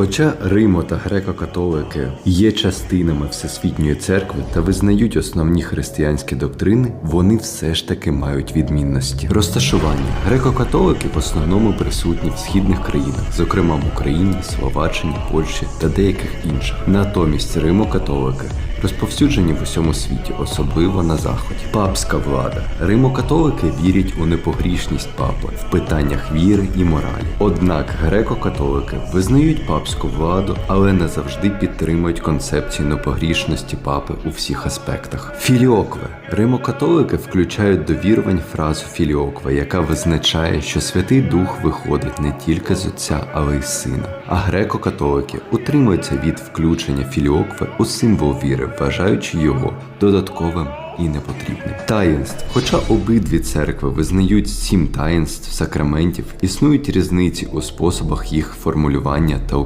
Хоча Римо та греко-католики є частинами Всесвітньої церкви та визнають основні християнські доктрини, вони все ж таки мають відмінності. Розташування греко-католики в основному присутні в східних країнах, зокрема в Україні, Словаччині, Польщі та деяких інших. Натомість Римо-католики розповсюджені в усьому світі, особливо на заході. Папська влада. Римо-католики вірять у непогрішність папи в питаннях віри і моралі. Однак греко-католики визнають папську владу, але не завжди підтримують концепцію непогрішності папи у всіх аспектах. Філіокве. Римо-католики включають до вірувань фразу філіокве, яка визначає, що Святий Дух виходить не тільки з Отця, але й з Сина. А греко-католики утримуються від включення філіокве у символ віри, вважаючи його додатковим і непотрібним. Таїнств. Хоча обидві церкви визнають сім таїнств сакраментів, існують різниці у способах їх формулювання та у